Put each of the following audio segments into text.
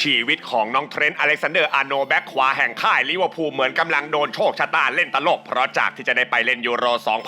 ชีวิตของน้องเทรนต์อเล็กซานเดอร์อาโนแบ็กขวาแห่งค่ายลิเวอร์พูลเหมือนกำลังโดนโชคชะตาเล่นตลก เพราะจากที่จะได้ไปเล่นยูโร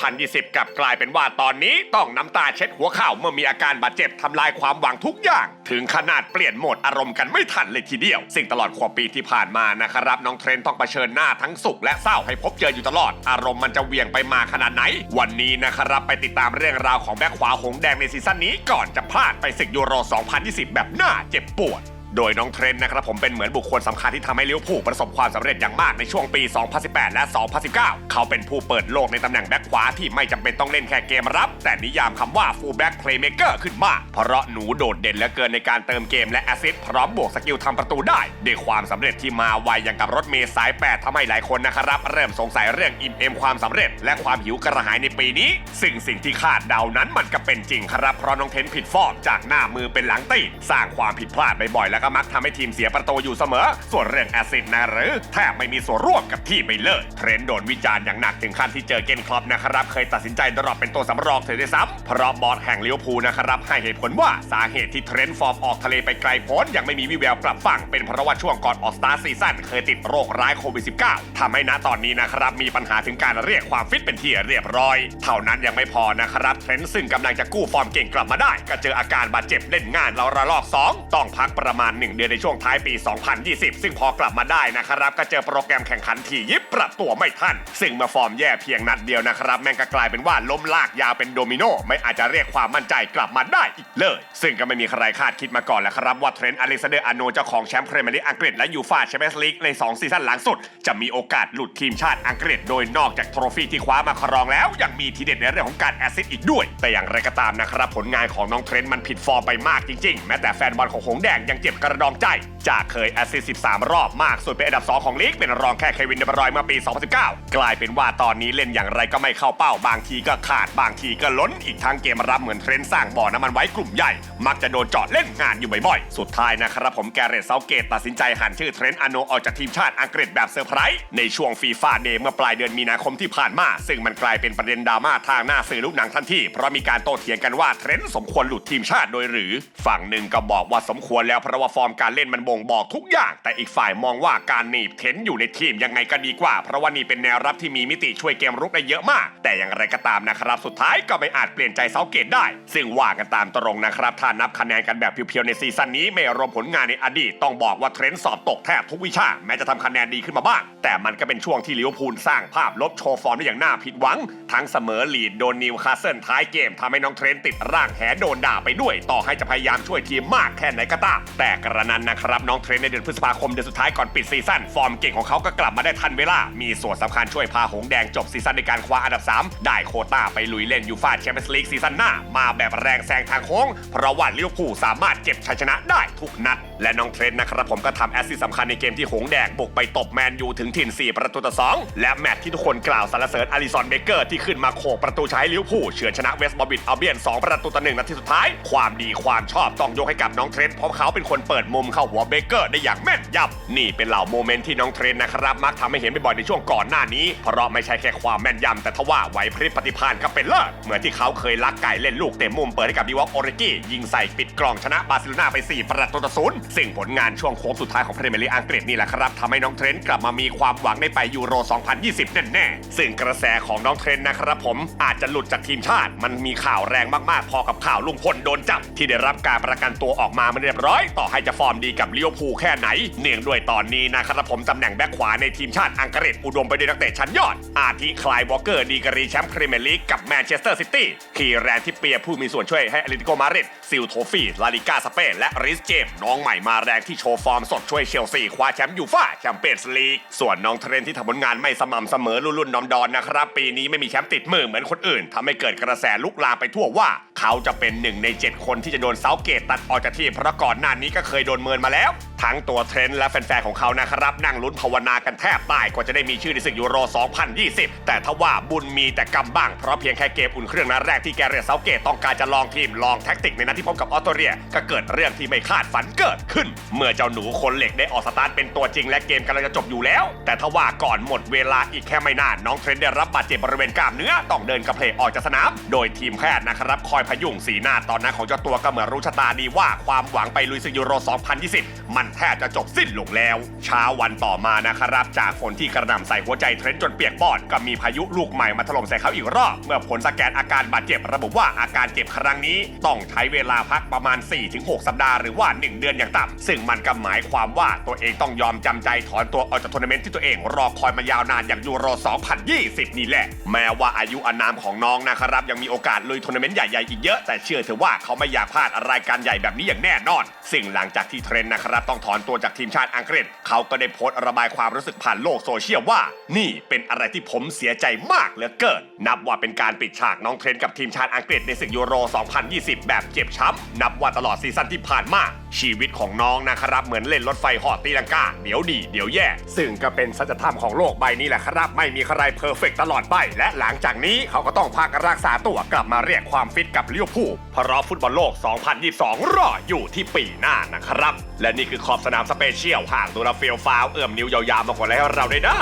2020 กลับกลายเป็นว่าตอนนี้ต้องน้ำตาเช็ดหัวเข่าเมื่อมีอาการบาดเจ็บทำลายความหวังทุกอย่าง ถึงขนาดเปลี่ยนโหมดอารมณ์กันไม่ทันเลยทีเดียวสิ่งตลอดขวบปีที่ผ่านมานะครับน้องเทรนต์ต้องเผชิญหน้าทั้งสุขและเศร้าให้พบเจออยู่ตลอด อารมณ์มันจะเวียงไปมาขนาดไหน วันนี้นะครับไปติดตามเรื่องราวของแบ็คขวาหงแดงในซีซั่นนี้ก่อนจะพลาดไปศึกยูโร 2020 แบบหน่าเจ็บปวด โดยน้องเทรนต์นะครับผมเป็นเหมือนบุคคลสำคัญที่ทำให้ลิเวอร์พูลประสบความสำเร็จอย่างมากในช่วงปี 2018 และ 2019 เขาเป็นผู้เปิดโลกในตำแหน่งแบ็คขวาที่ไม่จำเป็นต้องเล่นแค่เกมรับ แต่นิยามคำว่า full back playmaker ขึ้นมา เพราะหนูโดดเด่นเหลือเกินในการเติมเกมและแอสซิสต์พร้อมบวกสกิลทำประตูได้ด้วยความสำเร็จที่มาไวอย่างกับรถเมล์สาย 8ทำให้หลายคนนะครับเริ่มสงสัยเรื่องอิ่มเอมความสำเร็จ และความหิวกระหายในปีนี้ ซึ่งสิ่งที่คาดเดานั้นมันก็เป็นจริงครับเพราะน้องเทนผิดฟอร์มจากหน้ามือเป็นหลังตีสร้างความผิดพลาดบ่อยๆแล้วก็มักทำให้ทีมเสียประตูอยู่เสมอ ส่วนเรื่องแอสซิดนะหรือแทบไม่มีส่วนร่วมกับที่ไปเลย เทรนด์โดนวิจารณ์อย่างหนักถึงขั้นที่เจอเกนคลอปนะครับ เคยตัดสินใจดรอปเป็นตัวสำรองเสียด้วยซ้ำเพราะบอสแห่งลิเวอร์พูลนะครับให้เหตุผลว่าสาเหตุที่เทรนด์ฟอร์มออกทะเลไปไกลโพ้นยังไม่มีวิแววกลับฝั่งเป็นเพราะว่าช่วงก่อนออกสตาร์ซีซั่นเคยติดโรคร้ายโควิด -19 ทำให้ณตอนนี้นะครับมีปัญหาถึงการเรียกความฟิตเป็นที่เรียบร้อย เท่านั้นยังไม่พอนะครับเทรนด์ซึ่งกำลังจะกู้ฟอร์มเก่งกลับมาได้ ก็เจออาการบาดเจ็บเล่นงานเราระลอกสองต้องพักประมาณ1 เดือนในช่วงท้ายปี 2020 ซึ่งพอกลับมาได้นะครับ ก็เจอโปรแกรมแข่งขันที่ยิบปรับตัวไม่ทัน ซึ่งเมื่อฟอร์มแย่เพียงนัดเดียวนะครับ แม่งก็กลายเป็นว่าล้มลากยาวเป็นโดมิโนไม่อาจจะเรียกความมั่นใจกลับมาได้อีกเลย ซึ่งก็ไม่มีใครคาดคิดมาก่อนแหละครับว่าเทรนต์อเล็กซานเดอร์อาโนเจ้าของแชมป์พรีเมียร์ลีกอังกฤษและยูฟ่าแชมเปี้ยนส์ลีกใน 2 ซีซั่นหลังสุด จะมีโอกาสหลุดทีมชาติอังกฤษ โดยนอกจากโทรฟี่ที่คว้ามาครองแล้ว ยังมีทีเด็ดในเรื่องของการแอซิสอีกด้วย แต่อย่างไรก็ตามนะครับผลงานของน้องเทรนต์มันผิดฟอร์มไปมากจริงๆ แม้แต่แฟนบอลของหงแดงยังเจ็บกระดองใจ จากเคยแอสซิสต์13 รอบมากสุดเป็นอันดับ 2 ของลีกเป็นรองแค่เควินเดบรอยเมื่อปี 2019 กลายเป็นว่าตอนนี้เล่นอย่างไรก็ไม่เข้าเป้า บางทีก็ขาดบางทีก็ล้นอีกทั้งเกมรับเหมือนเทรนด์สร้างบ่อน้ำมันไว้กลุ่มใหญ่ มักจะโดนเจาะเล่นงานอยู่บ่อยๆ สุดท้ายนะครับผมแกเรตเซาเกตตัดสินใจหันชื่อเทรนด์อโนออกจากทีมชาติอังกฤษแบบเซอร์ไพรส์ในช่วงฟีฟ่าเดย์เมื่อปลายเดือนมีนาคมที่ผ่านมา ซึ่งมันกลายเป็นประเด็นดราม่าทางหน้าสื่อลูกหนังทันทีเพราะมีการโต้เถียงกันว่าเทรนด์สมควรหลุดทีมชาติโดยหรือ ฝั่งหนึ่งก็บอกว่าสมควรแล้วเพราะว่าฟอร์มการเล่นมันบ่งบอกทุกอย่าง แต่อีกฝ่ายมองว่าการหนีบเทนอยู่ในทีมยังไงก็ดีกว่า เพราะว่านี่เป็นแนวรับที่มีมิติช่วยเกมรุกได้เยอะมาก แต่อย่างไรก็ตามนะครับ สุดท้ายก็ไม่อาจเปลี่ยนใจเซาเกตได้ ซึ่งว่ากันตามตรงนะครับถ้านับคะแนนกันแบบเพียวๆในซีซั่นนี้ไม่รวมผลงานในอดีตต้องบอกว่าเทรนด์สอบตกแทบทุกวิชาแม้จะทำคะแนนดีขึ้นมาบ้าง แต่มันก็เป็นช่วงที่ลิเวอร์พูลสร้างภาพลบโชว์ฟอร์มได้อย่างน่าผิดหวัง ทั้งเสมอลีดโดนนิวคาสเซิลท้ายเกมทำให้น้องเทรนด์ติดร่างแหโดนด่าไปด้วย ต่อให้จะพยายามช่วยทีมมากแค่ไหนก็ตามแต่กระนั้นนะครับ น้องเทรนในเดือนพฤษภาคมเดือนสุดท้ายก่อนปิดซีซั่นฟอร์มเก่งของเขาก็กลับมาได้ทันเวลา มีส่วนสำคัญช่วยพาหงแดงจบซีซั่นในการคว้าอันดับ 3 ได้โคต้าไปลุยเล่นยูฟ่าแชมเปี้ยนส์ลีกซีซั่นหน้า มาแบบแรงแซงทางโค้งเพราะว่าลิเวอร์พูลสามารถเก็บชัยชนะได้ทุกนัด และน้องเทรนนะครับผมก็ทำแอสซิสสำคัญในเกมที่หงแดงบุกไปตบแมนยูถึงถิ่น 4 ประตูต่อ 2 และแมตช์ที่ทุกคนกล่าวสรรเสริญอาริสันเบเกอร์ที่ขึ้นมาโขกประตูใช้ลิเวอร์พูลเฉือนชนะเวสต์บอมบิทอัลเบียน2ประตูต่อหนึ่งนาทีสุดท้าย ความดีความชอบต้องยกให้กับน้องเทรนเพราะเขาเป็นคนเปิดมุมเข้าหัวเบเกอร์ได้อย่างแม่นยำนี่เป็นเหล่าโมเมนต์ที่น้องเทรนต์นะครับมักทำให้เห็นบ่อยๆในช่วงก่อนหน้านี้ เพราะไม่ใช่แค่ความแม่นยำแต่ทว่าไหวพริบปฏิภาณก็เป็นเลิศเหมือนที่เขาเคยลักไก่เล่นลูกเต็มมุมเปิดให้กับดิวอกโอเรกี้ยิงใส่ปิดกล่องชนะบาร์เซโลนาไป 4 ประตูต่อศูนย์ซึ่งผลงานช่วงโค้งสุดท้ายของพรีเมียร์ลีกอังกฤษนี่แหละครับทำให้น้องเทรนต์กลับมามีความหวังในไปยูโร 2020 แน่ๆซึ่งกระแสของน้องเทรนต์นะครับผมอาจจะหลุดจากทีมชาติ มันมีข่าวแรงมากๆ พอกับข่าวลุงพลโดนจับที่ได้รับการประกันตัวออกมามันเรียบร้อยต่อให้จะฟอร์มดีกับลิเวอร์พูลแค่ไหน เนื่องด้วยตอนนี้นะครับผมตำแหน่งแบ็คขวาในทีมชาติอังกฤษอุดมไปด้วยนักเตะชั้นยอด อาทิคลายวอลเกอร์ดีกรีแชมป์พรีเมียร์ลีกกับแมนเชสเตอร์ซิตี้คีแรนที่เปียผู้มีส่วนช่วยให้อเลติโกมาดริดซิลโทฟี่ลาลิกาสเปนและริสเจมน้องใหม่มาแรงที่โชว์ฟอร์มสดช่วยเชลซีคว้าแชมป์ยูฟ่าแชมเปี้ยนส์ลีกส่วนน้องเทรนที่ทำผลงานไม่สม่ำเสมอรุ่นๆดอนๆนะครับปีนี้ไม่มีแชมป์ติดมือเหมือนคนอื่นทำให้เกิดกระแสลุกลามไปทั่วว่า เขาจะเป็นหนึ่งใน 7 คนที่จะโดนเซาเกตตัดออกจากทีมเพราะก่อนหน้านี้ก็เคยโดนเมินมาแล้วทั้งตัวเทรนด์และแฟนๆของเขานะครับ นั่งลุ้นภาวนากันแทบตายกว่าจะได้มีชื่อในศึกยูโร 2020 แต่ทว่าบุญมีแต่กำบ้าง เพราะเพียงแค่เกมอุ่นเครื่องนัดแรกที่แกเรตเซาเกตต้องการจะลองทีมลองแท็กติกในนัดที่พบกับออสเตรเลีย ก็เกิดเรื่องที่ไม่คาดฝันเกิดขึ้น เมื่อเจ้าหนูคนเหล็กได้ออกสตาร์ทเป็นตัวจริงและเกมกำลังจะจบอยู่แล้ว แต่ทว่าก่อนหมดเวลาอีกแค่ไม่นานน้องเทรนด์ได้รับบาดเจ็บบริเวณกล้ามเนื้อต้องเดินกระเพลออกจากสนามโดยทีมแพทย์นะครับคอยพยุงสีหน้าตอนนั้นของเจ้าตัวก็เหมือนรู้ชะตาดีว่าความหวังไปลุยศึกยูโร 2020 มันนแทบจะจบสิ้นลงแล้ว เช้าวันต่อมานะครับจากฝนที่กระหน่ำใส่หัวใจเทรนจนเปียกปอนก็มีพายุลูกใหม่มาถล่มใส่เขาอีกรอบ เมื่อผลสแกนอาการบาดเจ็บระบุว่าอาการเจ็บครั้งนี้ ต้องใช้เวลาพักประมาณ 4-6 สัปดาห์หรือว่า 1 เดือนอย่างต่ำซึ่งมันก็หมายความว่าตัวเองต้องยอมจำใจถอนตัวออกจากทัวร์นาเมนต์ที่ตัวเองรอคอยมายาวนานอย่างยูโร 2020 นี่แหละ แม้ว่าอายุอานามของน้องนะครับยังมีโอกาสลุยทัวร์นาเมนต์ใหญ่ๆอีกเยอะแต่เชื่อเถอะว่าเขาไม่อยากพลาดรายการใหญ่แบบนี้อย่างแน่นอน สิ่งหลังจากที่เทรนนะครับตองถอนตัวจากทีมชาติอังกฤษ เขาก็ได้โพสต์ระบายความรู้สึกผ่านโลกโซเชียลว่า นี่เป็นอะไรที่ผมเสียใจมากเหลือเกิน นับว่าเป็นการปิดฉากน้องเทรนด์กับทีมชาติอังกฤษในศึกยูโร 2020 แบบเจ็บช้ำ นับว่าตลอดซีซั่นที่ผ่านมา ชีวิตของน้องนะครับ เหมือนเล่นรถไฟหอตีลังกาเดี๋ยวดีเดี๋ยวแย่ ซึ่งก็เป็นสัจธรรมของโลกใบนี้แหละครับ ไม่มีใครเพอร์เฟกตลอดไป และหลังจากนี้เขาก็ต้องพักรักษาตัวกลับมาเรียกความฟิตกับลิเวอร์พูลเพราะฟุตบอลโลก 2022 รออยู่ที่ปีหน้านะครับ และนี่คือขอบสนามสเปเชียลห่างดูราเฟียลฟาวเอื้อมนิ้วยาวๆมาก่าแล้วเราได้ด้